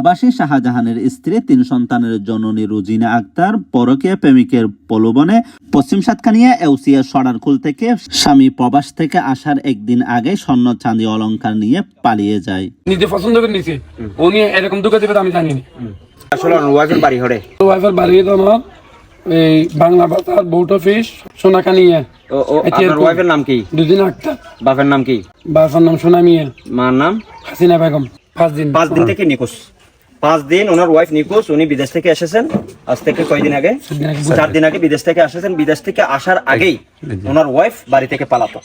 প্রবাসী শাহজাহানের স্ত্রী তিন সন্তানের জননী রুজিনা আক্তার পরকীয়া প্রেমিকের প্রলোভনে পশ্চিম সাতকানিয়া এউসিয়া সরারকুল থেকে স্বামী প্রবাস থেকে আসার একদিন আগে স্বর্ণ চাঁদি অলংকার নিয়ে পালিয়ে যায়। নিজে পছন্দ করে নিছে। উনি এরকম দোকান দেবে আমি জানি না। আসলে ওয়াইফের বাড়ি হরে। ওয়াইফার বাড়িয়ে তো আমার এই বাংলা ভাষার বউট অফিস সোনাকানিয়া। ও ও আপনার ওয়াইফের নাম কি? দুদিন আক্তার। বাপের নাম কি? বাবার নাম সোনামিয়া। মার নাম? হাসিনা বেগম। পাঁচ দিন। পাঁচ দিন থেকে নিখোঁজ। পাঁচ দিন ওনার ওয়াইফ নিখোঁজ, উনি বিদেশ থেকে এসেছেন। আজ থেকে কয়দিন আগে। চার দিন আগে বিদেশ থেকে এসেছেন বিদেশ থেকে আসার আগেই ওনার ওয়াইফ বাড়ি থেকে পালাতো।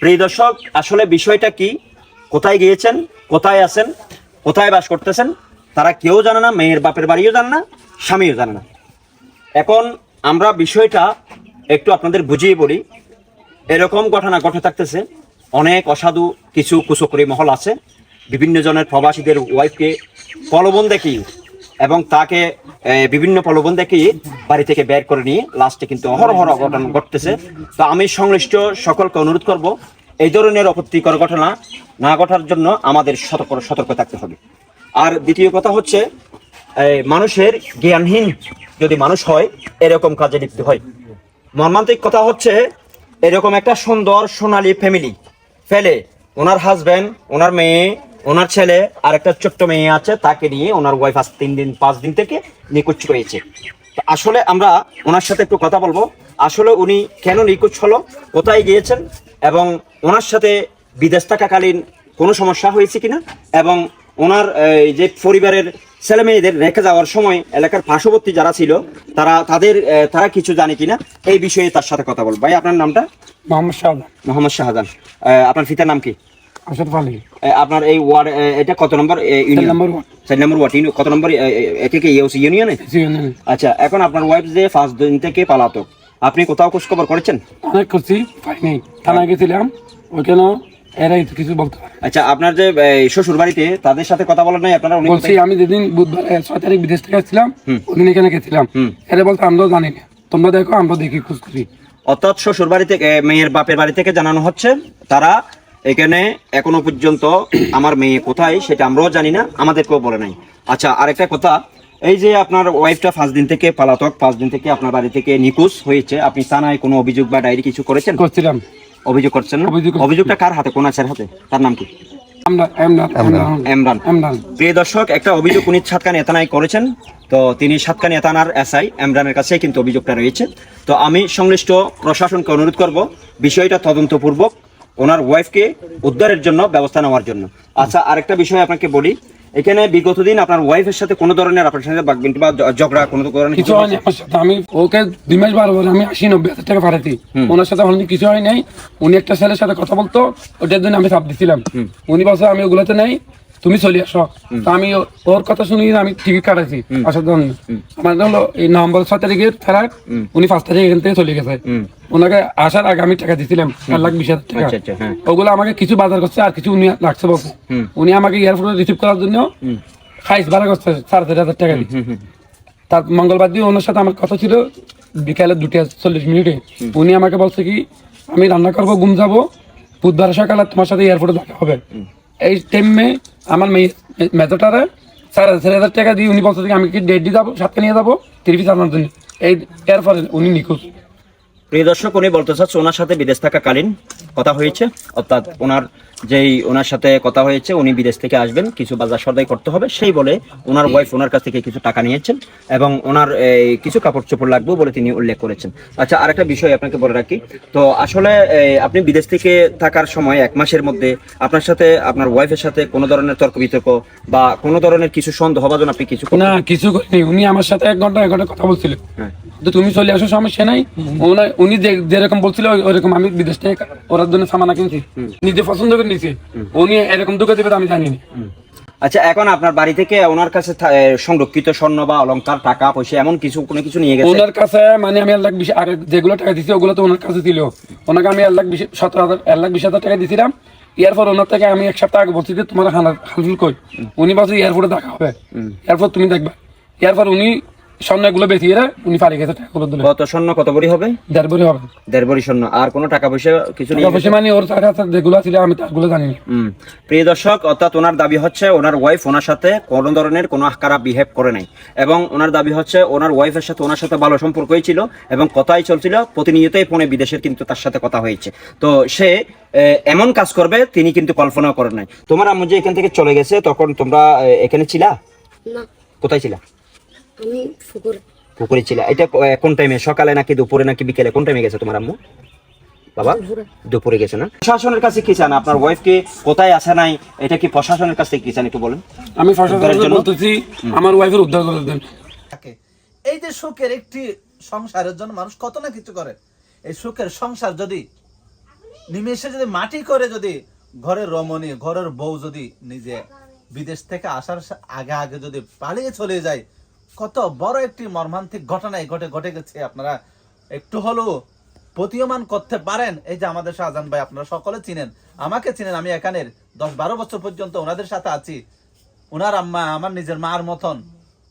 প্রিয় দর্শক, আসলে বিষয়টা কি? কোথায় গিয়েছেন? কোথায় আছেন? কোথায় বাস করতেছেন? তারা কেউ জানে না, মেয়ের বাপের বাড়িও জানে না, স্বামীও জানে না। এখন আমরা বিষয়টা একটু আপনাদের বুঝিয়ে বলি। এরকম ঘটনা ঘটে থাকতেছে। অনেক অসাধু কিছু কুচকরি মহল আছে। বিভিন্ন জনের প্রবাসীদের ওয়াইফকে প্রলোভন দেখিয়ে এবং তাকে বিভিন্ন প্রলোভন দেখিয়ে বাড়ি থেকে বের করে নিয়ে লাস্টে কিন্তু অহরহ অঘটন ঘটতেছে। তো আমি সংশ্লিষ্ট সকলকে অনুরোধ করব, এই ধরনের অপত্তিকর ঘটনা না ঘটার জন্য আমাদের সতর্ক সতর্ক থাকতে হবে। আর দ্বিতীয় কথা হচ্ছে মানুষের জ্ঞানহীন যদি মানুষ হয়, এরকম কাজে লিপ্ত হয়। মর্মান্তিক কথা হচ্ছে, এরকম একটা সুন্দর সোনালী ফ্যামিলি ফেলে ওনার হাজব্যান্ড ওনার মেয়ে ওনার ছেলে আর একটা ছোট্ট মেয়ে আছে তাকে নিয়ে ওনার ওয়াইফ আজ তিন দিন পাঁচ দিন থেকে নিখোঁজ রয়েছে। তো আসলে আমরা ওনার সাথে একটু কথা বলব। আসলে উনি কেন নিখোঁজ হলো কোথায় গিয়েছেন এবং ওনার সাথে বিদেশ থাকাকালীন কোনো সমস্যা হয়েছে কিনা এবং ওনার এই যে পরিবারের ছেলে মেয়েদের রেখে যাওয়ার সময় এলাকার পার্শ্ববর্তী যারা ছিল তারা তাদের তারা কিছু জানে কিনা এই বিষয়ে তার সাথে কথা বলব। ভাই আপনার নামটা? মোহাম্মদ শাহজাহান। মোহাম্মদ শাহজাহান। আহ, আপনার পিতার নাম কি? আপনার এই ওয়ার্ড এটা কত number union number ward. Number ward কত নম্বর এটা কি ইউসি ইউনিয়নে। আচ্ছা এখন আপনার ওয়াইফ যে ফার্স্ট দিন থেকে পালাতক আপনি কোথাও খোঁজ খবর করেছেন? অনেক করছি পাই নাই থানায় গেছিলাম ওইখানে এরাই কিছু বলতে আচ্ছা আপনার যে শ্বশুর বাড়িতে তাদের সাথে কথা বলার নাই আপনারা বলছি আমি যেদিন বুধবার ছয় তারিখ বিদেশ থেকে আসছিলাম ওদিন এখানে গেছিলাম। এরা বলতে আমরাও জানি না। তোমরা দেখো আমরা দেখি খোঁজ করি। অর্থাৎ শ্বশুর বাড়ি থেকে মেয়ের বাপের বাড়ি থেকে জানানো হচ্ছে তারা এখানে এখনও পর্যন্ত আমার মেয়ে কোথায় সেটা আমরাও জানি না আমাদেরকেও বলে নাই। আচ্ছা আরেকটা কথা এই যে আপনার ওয়াইফটা পাঁচ দিন থেকে পালাতক পাঁচ দিন থেকে আপনার বাড়ি থেকে নিখোঁজ হয়েছে আপনি থানায় কোনো অভিযোগ বা ডায়েরি কিছু করেছেন? করছিলাম। অভিযোগ করছেন না? অভিযোগটা কার হাতে? কোন আছের হাতে? তার নাম কি? প্রিয় দর্শক একটা অভিযোগ উনি সাতকানি এতানায় করেছেন তো তিনি সাতকানি এতানার এসআই এমরানের কাছে কিন্তু অভিযোগটা রয়েছে। তো আমি সংশ্লিষ্ট প্রশাসনকে অনুরোধ করব বিষয়টা তদন্তপূর্বক ওনার ওয়াইফকে উদ্ধারের জন্য ব্যবস্থা নেওয়ার জন্য। আচ্ছা আরেকটা বিষয় আপনাকে বলি। এখানে বিগত দিন আপনার ওয়াইফের সাথে কোনো ধরনের আপনার সাথে বাগবিন্টি বা ঝগড়া কোনো ধরনের কিছু হয়নি আমার সাথে আমি ওকে দিমেশ মাস বলে আমি আশি নব্বই হাজার টাকা পাঠাতি ওনার সাথে হয়নি কিছু হয় নাই উনি একটা ছেলের সাথে কথা বলতো ওটার জন্য আমি চাপ দিছিলাম। উনি বলছে আমি ওগুলোতে নাই তুমি চলে আসো। তো আমি ওর কথা শুনি আমি টিকিট কাটাইছি। আসার জন্য আমার হলো এই নভেম্বর ছয় তারিখের ফেরাক উনি পাঁচ তারিখ এখান থেকে চলে গেছে। ওনাকে আসার আগে আমি টাকা দিছিলাম চার লাখ বিশ হাজার টাকা। আচ্ছা, আচ্ছা, হ্যাঁ। ওগুলো আমাকে কিছু বাজার করছে আর কিছু উনি রাখছে বলছে। উনি আমাকে এয়ারপোর্টে রিসিভ করার জন্য খাইস ভাড়া করছে সাড়ে চার হাজার টাকা দিচ্ছে। তার মঙ্গলবার দিয়ে ওনার সাথে আমার কথা ছিল বিকালে দুটা চল্লিশ মিনিটে। উনি আমাকে বলছে কি আমি রান্না করব ঘুম যাব বুধবার সকালে তোমার সাথে এয়ারপোর্টে দেখা হবে। এই টাইমে আমার মেয়ে মেথডারে সাড়ে চার হাজার টাকা দিয়ে উনি বলছে আমি কি ডেট দিয়ে যাব? সাতটা নিয়ে যাব? তিরিশ আনার জন্য এই, এরপরে উনি নিখোঁজ। প্রিয় দর্শক উনি বলতে চাচ্ছে ওনার সাথে বিদেশ থাকাকালীন কথা হয়েছে। অর্থাৎ ওনার যেই ওনার সাথে কথা হয়েছে উনি বিদেশ থেকে আসবেন কিছু বাজার সদাই করতে হবে। সেই বলে ওনার ওয়াইফ ওনার কাছ থেকে কিছু টাকা নিয়েছেন এবং ওনার এই, কিছু কাপড় চোপড় লাগবে বলে তিনি উল্লেখ করেছেন। আচ্ছা আরেকটা বিষয় আপনাকে বলে রাখি। তো আসলে আপনি বিদেশ থেকে থাকার সময় এক মাসের মধ্যে আপনার সাথে আপনার ওয়াইফের সাথে কোনো ধরনের তর্ক বিতর্ক বা কোনো ধরনের কিছু সন্দেহ বা আপনি কিছু না কিছু করিনি। উনি আমার সাথে এক ঘণ্টা এক ঘণ্টা কথা বলছিল। হ্যাঁ। তো তুমি চলে আসো সমস্যা নাই। উনি যেরকম বলছিল ওই- ওরকম আমি বিদেশ থেকে ওরার জন্য সামানা কিনছি নিজে পছন্দ করে নিছি উনি এরকম দোকান দেবে আমি জানি না। আচ্ছা এখন আপনার বাড়ি থেকে ওনার কাছে সংরক্ষিত স্বর্ণ বা অলংকার টাকা পয়সা এমন কিছু কোনো কিছু নিয়ে গেছে? ওনার কাছে মানে আমি এক লাখ বিশ আগে যেগুলো টাকা দিছি ওগুলো তো ওনার কাছে ছিল। ওনাকে আমি এক লাখ বিশ সতেরো হাজার এক লাখ বিশ হাজার টাকা দিছিলাম। এরপর ওনার থেকে আমি এক সপ্তাহ আগে বলছি যে তোমার হালফুল কই? উনি বলছে এয়ারপোর্টে দেখা হবে। এরপর তুমি দেখবা। এরপর উনি স্বর্ণগুলো এরা উনি পালিয়ে গেছে টাকাগুলো দিলে কত স্বর্ণ কত ভরি হবে? দেড় বড়ি হবে। দেড় ভরি স্বর্ণ। আর কোনো টাকা পয়সা কিছু নেই অবশ্যই মানে ওর টাকা আছে যেগুলো ছিল আমি তারগুলো জানি না প্রিয় দর্শক অর্থাৎ ওনার দাবি হচ্ছে ওনার ওয়াইফ ওনার সাথে কোনো ধরনের কোনো খারাপ বিহেভ করে নাই। এবং ওনার দাবি হচ্ছে ওনার ওয়াইফের সাথে ওনার সাথে ভালো সম্পর্কই ছিল এবং কথাই চলছিল প্রতিনিয়তই ফোনে বিদেশের কিন্তু তার সাথে কথা হয়েছে। তো সে আহ, এমন কাজ করবে তিনি কিন্তু কল্পনাও করেন নাই। তোমার আম্মু যে এখান থেকে চলে গেছে তখন তোমরা এখানে ছিলা? না। কোথায় ছিলা? আমি ফুকুর পুকুরে ছিলা। এটা কোন টাইমে সকালে নাকি দুপুরে নাকি বিকেলে? কোন টাইমে গেছে তোমার আম্মু? বাবা দুপুরে। গেছে না? প্রশাসনের কাছে কি চান? আপনার ওয়াইফ কি কোথায় আসে নাই? এটা কি প্রশাসনের কাছে কি চান একটু বলেন? আমি প্রশাসনকে জন্য? বলতেছি আমার ওয়াইফের উদ্ধার করে দেন। এই যে সুখের একটি সংসারের জন্য মানুষ কত না কিছু করে। এই সুখের সংসার যদি নিমেষে যদি মাটি করে যদি ঘরের রমণী ঘরের বউ যদি নিজে বিদেশ থেকে আসার আগে আগে যদি পালিয়ে চলে যায় কত বড় একটি মর্মান্তিক ঘটনায় ঘটে ঘটে গেছে। আপনারা একটু হলেও প্রতীয়মান করতে পারেন। এই যে আমাদের শাহজাহান ভাই আপনারা সকলে চিনেন। আমাকে চিনেন আমি এখানের দশ বারো বছর পর্যন্ত ওনাদের সাথে আছি। ওনার আম্মা আমার নিজের মার মতন।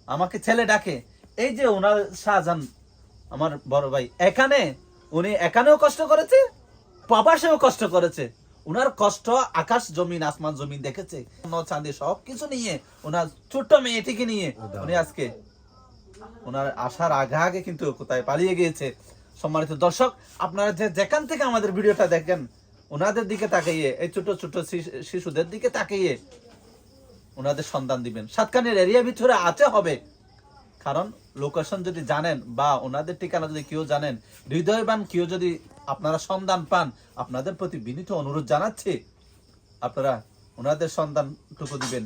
আমাকে ছেলে ডাকে। এই যে ওনার শাহজাহান আমার বড় ভাই এখানে উনি এখানেও কষ্ট করেছে প্রবাসেও কষ্ট করেছে। ওনার কষ্ট আকাশ জমিন আসমান জমিন দেখেছে। চাঁদি সব কিছু নিয়ে ওনার ছোট্ট মেয়েটিকে নিয়ে উনি আজকে ওনার আসার আগে আগে কিন্তু কোথায় পালিয়ে গিয়েছে। সম্মানিত দর্শক, আপনারা যে যেখান থেকে আমাদের ভিডিওটা দেখেন, ওনাদের দিকে তাকাইয়ে এই ছোট ছোট শিশুদের দিকে তাকাইয়ে ওনাদের সন্ধান দিবেন। সাতকানের এরিয়া ভিতরে আছে হবে। কারণ লোকেশন যদি জানেন বা ওনাদের ঠিকানা যদি কেউ জানেন, হৃদয়বান কেউ যদি আপনারা সন্ধান পান, আপনাদের প্রতি বিনীত অনুরোধ জানাচ্ছি, আপনারা ওনাদের সন্ধানটুকু দিবেন।